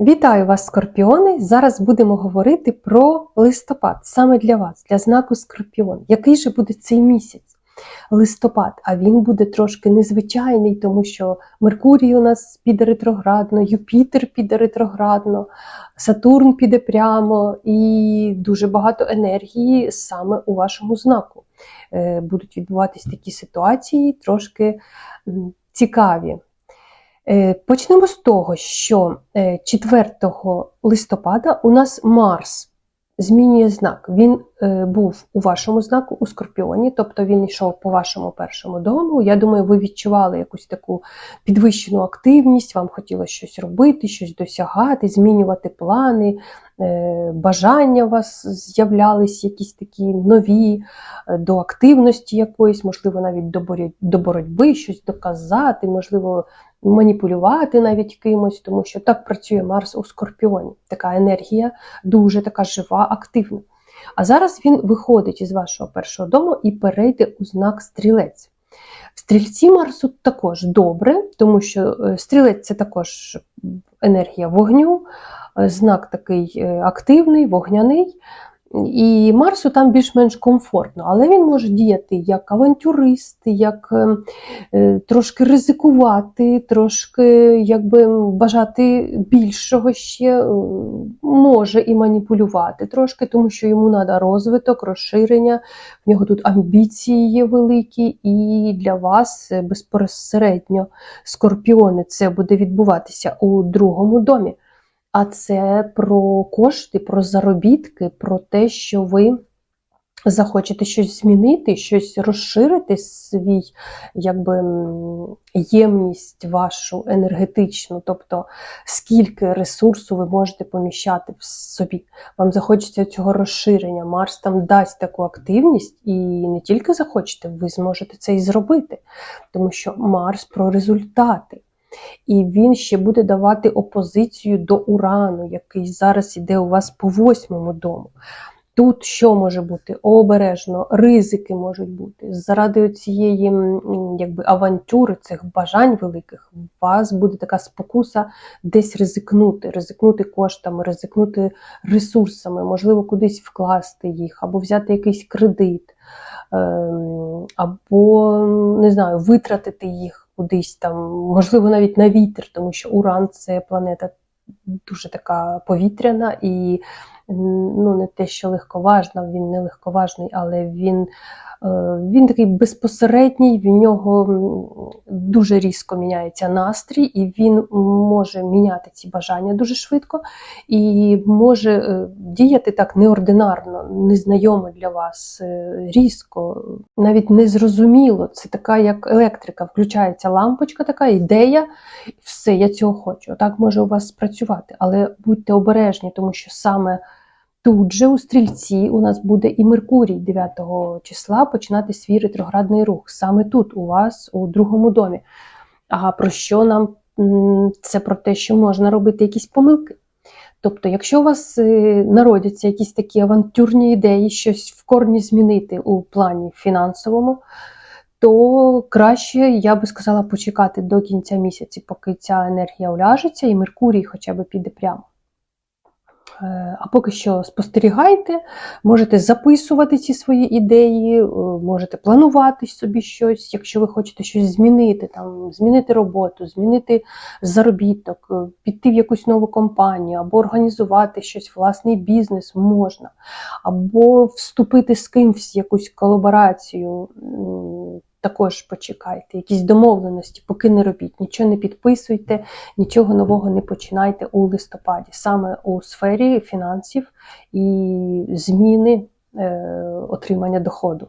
Вітаю вас, скорпіони! Зараз будемо говорити про листопад саме для вас, для знаку Скорпіон. Який же буде цей місяць? Листопад, а він буде трошки незвичайний, тому що Меркурій у нас піде ретроградно, Юпітер піде ретроградно, Сатурн піде прямо, і дуже багато енергії саме у вашому знаку. Е, Будуть відбуватись такі ситуації трошки цікаві. Е, Почнемо з того, що е, 4 листопада у нас Марс змінює знак. Він е, був у вашому знаку у Скорпіоні, тобто він йшов по вашому першому дому. Я думаю, ви відчували якусь таку підвищену активність, вам хотілося щось робити, щось досягати, змінювати плани, е, бажання у вас з'являлись якісь такі нові е, до активності якоїсь, можливо, навіть до боротьби, щось доказати, можливо, маніпулювати навіть кимось, тому що так працює Марс у Скорпіоні. Така енергія дуже така жива, активна. А зараз він виходить із вашого першого дому і перейде у знак стрілець. Стрільці Марсу також добре, тому що е, стрілець це також енергія вогню, е, знак такий е, активний, вогняний. І Марсу там більш-менш комфортно, але він може діяти як авантюрист, як е, е, трошки ризикувати, трошки якби бажати більшого ще, е, може і маніпулювати трошки, тому що йому треба розвиток, розширення, в нього тут амбіції є великі, і для вас безпосередньо скорпіони це буде відбуватися у другому домі. А це про кошти, про заробітки, про те, що ви захочете щось змінити, щось розширити свій якби ємність вашу енергетичну, тобто скільки ресурсу ви можете поміщати в собі. Вам захочеться цього розширення. Марс там дасть таку активність, і не тільки захочете, ви зможете це і зробити, тому що Марс про результати. І він ще буде давати опозицію до урану, який зараз іде у вас по восьмому дому. Тут що може бути? Обережно, ризики можуть бути. Заради цієї якби, авантюри, цих бажань великих, у вас буде така спокуса десь ризикнути, ризикнути коштами, ризикнути ресурсами, можливо, кудись вкласти їх, або взяти якийсь кредит, ем, або не знаю, витратити їх кудись там, можливо, навіть на вітер, тому що Уран це планета дуже така повітряна і ну, не те, що легковажна, він не легковажний, але він, е, він такий безпосередній, в нього дуже різко міняється настрій, і він може міняти ці бажання дуже швидко і може е, діяти так неординарно, незнайомо для вас, е, різко, навіть незрозуміло. Це така, як електрика, включається лампочка, така ідея, все, я цього хочу. Отак може у вас спрацювати. Але будьте обережні, тому що саме. Тут же у стрільці у нас буде і Меркурій 9 числа починати свій ретроградний рух. Саме тут, у вас, у другому домі. А про що нам це про те, що можна робити якісь помилки? Тобто, якщо у вас е, народяться якісь такі авантюрні ідеї, щось в корні змінити у плані фінансовому, то краще, я би сказала, почекати до кінця місяця, поки ця енергія уляжеться, і Меркурій хоча б піде прямо. Е, А поки що спостерігайте, можете записувати ці свої ідеї, е, можете планувати собі щось, якщо ви хочете щось змінити, там, змінити роботу, змінити заробіток, е, піти в якусь нову компанію, або організувати щось, власний бізнес можна, або вступити з кимось в якусь колаборацію. Також почекайте, якісь домовленості, поки не робіть, нічого не підписуйте, нічого нового не починайте у листопаді, саме у сфері фінансів і зміни е, отримання доходу.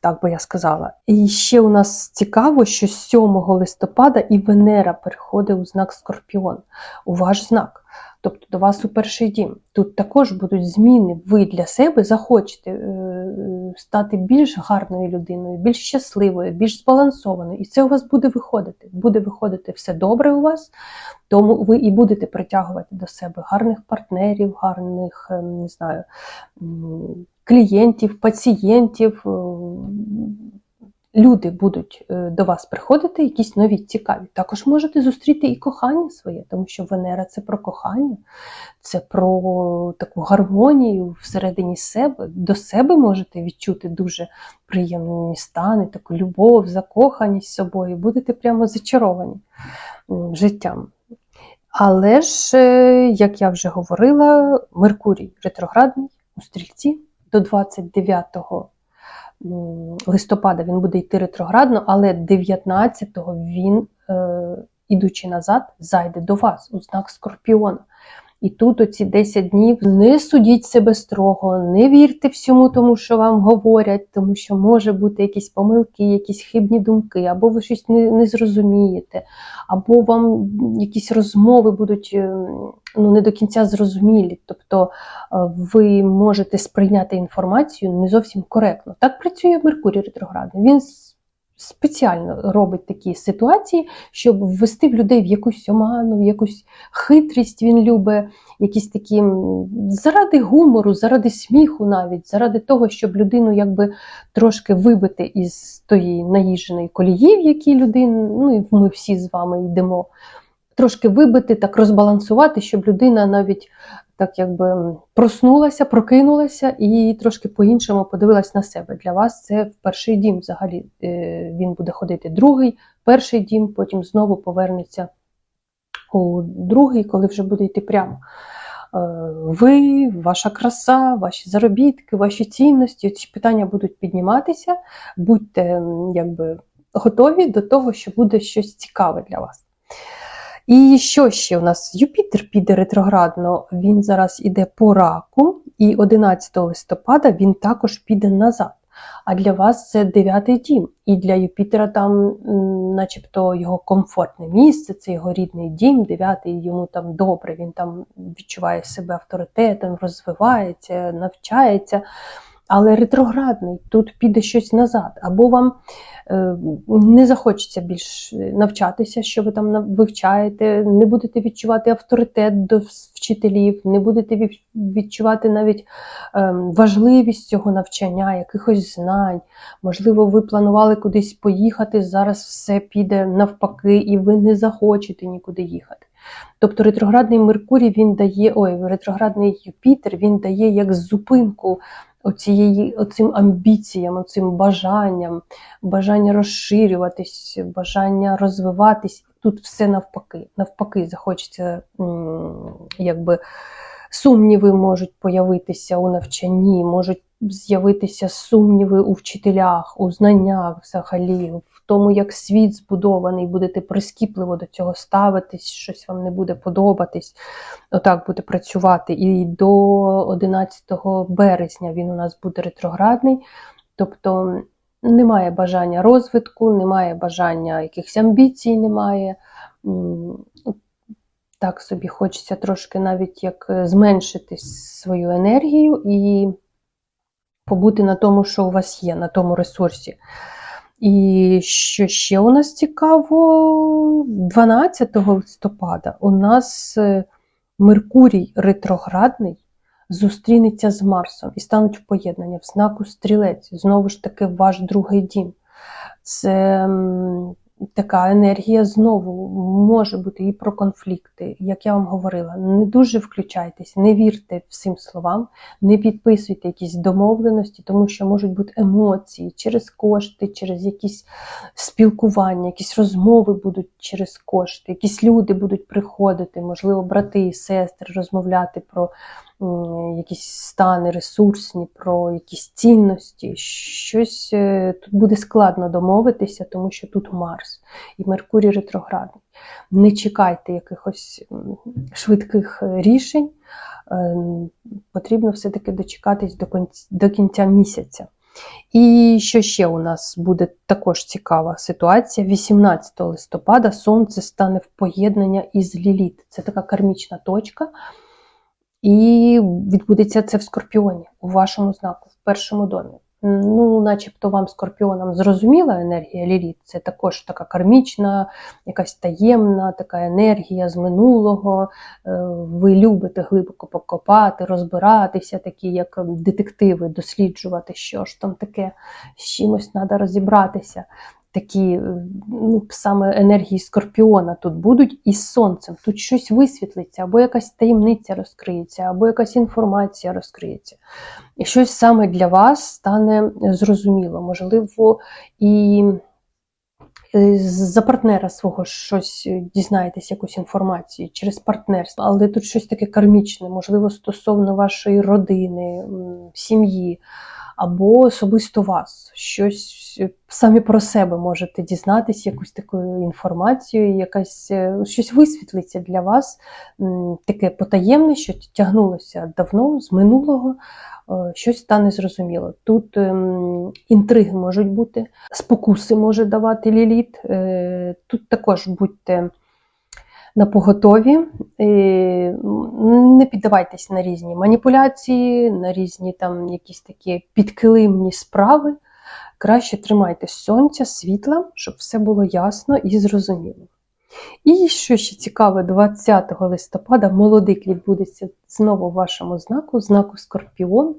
Так би я сказала. І ще у нас цікаво, що 7 листопада і Венера переходить у знак Скорпіон, у ваш знак. Тобто до вас у перший дім. Тут також будуть зміни. Ви для себе захочете е, стати більш гарною людиною, більш щасливою, більш збалансованою. І це у вас буде виходити. Буде виходити все добре у вас, тому ви і будете притягувати до себе гарних партнерів, гарних, е, не знаю, клієнтів, пацієнтів. Люди будуть е, до вас приходити, якісь нові цікаві. Також можете зустріти і кохання своє, тому що Венера це про кохання, це про таку гармонію всередині себе. До себе можете відчути дуже приємні стани, таку любов, закоханість собою, будете прямо зачаровані життям. Але ж, е, як я вже говорила, Меркурій ретроградний у стрільці до 29 м, листопада він буде йти ретроградно, але 19-го він, е, ідучи назад, зайде до вас у знак Скорпіона. І тут оці 10 днів не судіть себе строго, не вірте всьому тому, що вам говорять, тому що може бути якісь помилки, якісь хибні думки, або ви щось не, не зрозумієте, або вам якісь розмови будуть е, ну, не до кінця зрозумілі. Тобто е, ви можете сприйняти інформацію не зовсім коректно. Так працює Меркурій ретроградний. Він спеціально робить такі ситуації, щоб ввести в людей в якусь оману, в якусь хитрість він любить, якісь такі заради гумору, заради сміху навіть, заради того, щоб людину якби трошки вибити із тої наїженої колії, в якій людина, ну і ми всі з вами йдемо, трошки вибити, так розбалансувати, щоб людина навіть так якби проснулася, прокинулася і трошки по-іншому подивилась на себе. Для вас це в перший дім взагалі е, він буде ходити другий, перший дім, потім знову повернеться у другий, коли вже буде йти прямо. Е, Ви, ваша краса, ваші заробітки, ваші цінності, ці питання будуть підніматися. Будьте якби готові до того, що буде щось цікаве для вас. І що ще у нас? Юпітер піде ретроградно, він зараз іде по раку, і 11 листопада він також піде назад. А для вас це дев'ятий дім. І для Юпітера там, начебто, його комфортне місце, це його рідний дім, дев'ятий йому там добре, він там відчуває себе авторитетом, розвивається, навчається. Але ретроградний, тут піде щось назад, або вам е, не захочеться більш навчатися, що ви там вивчаєте, не будете відчувати авторитет до вчителів, не будете відчувати навіть ем, важливість цього навчання, якихось знань. Можливо, ви планували кудись поїхати, зараз все піде навпаки, і ви не захочете нікуди їхати. Тобто ретроградний Меркурій він дає, ой, ретроградний Юпітер він дає як зупинку оцієї, оцим амбіціям, оцим бажанням, бажання розширюватись, бажання розвиватись. Тут все навпаки. Навпаки, захочеться якби сумніви можуть появитися у навчанні, можуть з'явитися сумніви у вчителях, у знаннях взагалі, тому, як світ збудований, будете прискіпливо до цього ставитись, щось вам не буде подобатись. Отак буде працювати. І до 11 березня він у нас буде ретроградний. Тобто немає бажання розвитку, немає бажання якихось амбіцій, немає. Так собі хочеться трошки навіть як е, зменшити свою енергію і побути на тому, що у вас є, на тому ресурсі. І що ще у нас цікаво, 12 листопада у нас е, Меркурій ретроградний зустрінеться з Марсом і стануть в поєднання в знаку стрілець. Знову ж таки, ваш другий дім. Це така енергія знову може бути і про конфлікти. Як я вам говорила, не дуже включайтесь, не вірте всім словам, не підписуйте якісь домовленості, тому що можуть бути емоції через кошти, через якісь спілкування, якісь розмови будуть через кошти, якісь люди будуть приходити, можливо, брати і сестри, розмовляти про якісь стани ресурсні, про якісь цінності. Щось е, тут буде складно домовитися, тому що тут Марс і Меркурій ретроградний. Не чекайте якихось швидких е, рішень. Е, Потрібно все-таки дочекатись до кінця, до кінця місяця. І що ще у нас буде також цікава ситуація. 18 листопада Сонце стане в поєднання із Ліліт. Це така кармічна точка. І відбудеться це в Скорпіоні, у вашому знаку, в першому домі. ну, начебто вам, скорпіонам, зрозуміла енергія Ліліт. Це також така кармічна, якась таємна така енергія з минулого. Е, Ви любите глибоко покопати, розбиратися, такі як детективи, досліджувати, що ж там таке, з чимось треба розібратися. Такі е, ну, саме енергії скорпіона тут будуть із сонцем. Тут щось висвітлиться, або якась таємниця розкриється, або якась інформація розкриється. І щось саме для вас стане зрозуміло. Можливо, і е, за партнера свого щось дізнаєтесь, якусь інформацію через партнерство, але тут щось таке кармічне, можливо, стосовно вашої родини, сім'ї або особисто вас. Щось е, самі про себе можете дізнатись, якусь таку інформацію, якась е, щось висвітлиться для вас, таке потаємне, що тягнулося давно з минулого. е, Щось стане зрозуміло. Тут ем, інтриги можуть бути, спокуси може давати ліліт. Тут також будьте на поготові, не піддавайтесь на різні маніпуляції, на різні там якісь такі підкилимні справи. Краще тримайтесь сонця, світла, щоб все було ясно і зрозуміло. І що ще цікаве, 20 листопада молодик відбудеться знову в вашому знаку, знаку Скорпіон,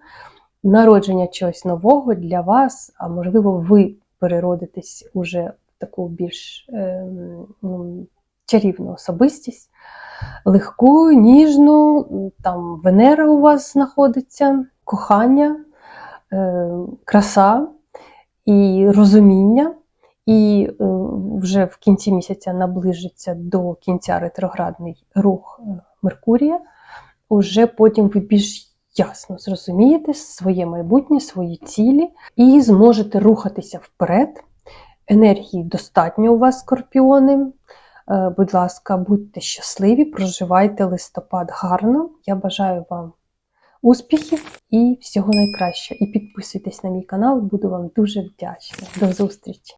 народження чогось нового для вас, а можливо, ви переродитесь уже в таку більш е, чарівну особистість, легку, ніжну, там Венера у вас знаходиться, кохання, е, краса і розуміння. І е, вже в кінці місяця наближиться до кінця ретроградний рух е, Меркурія. Уже потім ви більш ясно зрозумієте своє майбутнє, свої цілі і зможете рухатися вперед. Енергії достатньо у вас, скорпіони. Е, Будь ласка, будьте щасливі, проживайте листопад гарно. Я бажаю вам успіхів і всього найкращого. І підписуйтесь на мій канал, буду вам дуже вдячна. До зустрічі!